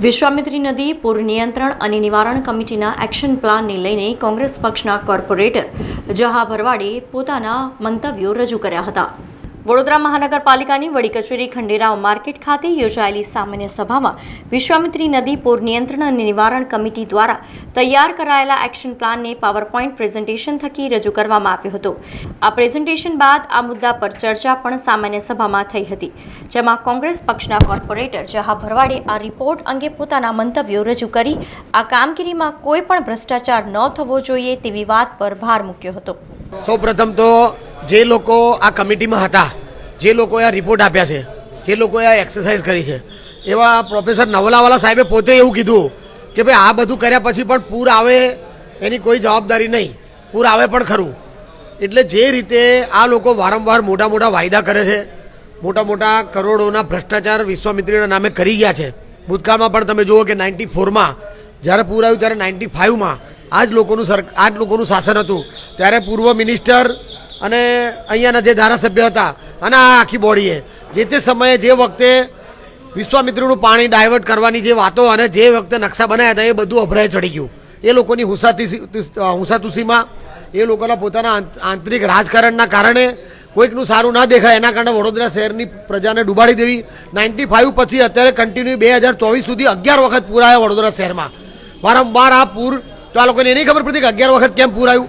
વિશ્વામિત્રી નદી, પૂર નિયંત્રણ અને નિવારણ કમિટીના એક્શન પ્લાનને લઈને કોંગ્રેસ પક્ષના કોર્પોરેટર જહા ભરવાડે પોતાના મંતવ્યો રજૂ કર્યા હતા. વડોદરા મહાનગરપાલિકાની વડી કચેરી ખંડેરાવ માર્કેટ ખાતે યોજાયેલી સામાન્ય સભામાં વિશ્વામિત્રી નદી પૂર નિયંત્રણ અને નિવારણ કમિટી દ્વારા તૈયાર કરાયેલા એક્શન પ્લાનને પાવરપોઈન્ટ પ્રેઝન્ટેશન થકી રજૂ કરવામાં આવ્યો હતો. આ પ્રેઝન્ટેશન બાદ આ મુદ્દા પર ચર્ચા પણ સામાન્ય સભામાં થઈ હતી, જેમાં કોંગ્રેસ પક્ષના કોર્પોરેટર જહા ભરવાડે આ રિપોર્ટ અંગે પોતાના મંતવ્યો રજૂ કરી, આ કામગીરીમાં કોઈ પણ ભ્રષ્ટાચાર ન થવો જોઈએ તેવી વાત પર ભાર મૂક્યો હતો. સૌપ્રથમ તો જે લોકો આ કમિટીમાં હતા, જે લોકોએ આ રિપોર્ટ આપ્યા છે, જે લોકોએ આ એક્સરસાઇઝ કરી છે, એવા પ્રોફેસર નવલાવાલા સાહેબે પોતે એવું કીધું કે ભાઈ આ બધું કર્યા પછી પણ પૂર આવે એની કોઈ જવાબદારી નહીં, પૂર આવે પણ ખરું. એટલે જે રીતે આ લોકો વારંવાર મોટા મોટા વાયદા કરે છે, મોટા મોટા કરોડોના ભ્રષ્ટાચાર વિશ્વામિત્રીના નામે કરી ગયા છે. ભૂતકાળમાં પણ તમે જુઓ કે નાઇન્ટી ફોરમાં, જ્યારે પૂર આવ્યું ત્યારે નાઇન્ટી ફાઇવમાં આ જ લોકોનું સર આ જ લોકોનું શાસન હતું. ત્યારે પૂર્વ મિનિસ્ટર અને અહીંયાના જે ધારાસભ્ય હતા, અને આ આખી બોડીએ, જે તે સમયે જે વખતે વિશ્વામિત્રનું પાણી ડાયવર્ટ કરવાની જે વાતો અને જે વખતે નકશા બનાવ્યા હતા, એ બધું અભરાય ચડી ગયું. એ લોકોની હુસાતી હુસાતુસીમાં, એ લોકોના પોતાના આંતરિક રાજકારણના કારણે કોઈકનું સારું ના દેખાય, એના કારણે વડોદરા શહેરની પ્રજાને ડૂબાડી દેવી. નાઇન્ટી ફાઇવ પછી અત્યારે કન્ટિન્યુ બે હજાર ચોવીસ સુધી અગિયાર વખત પૂર આવ્યા વડોદરા શહેરમાં. વારંવાર આ પૂર, તો આ લોકોને એની ખબર પડતી કે અગિયાર વખત કેમ પૂર આવ્યું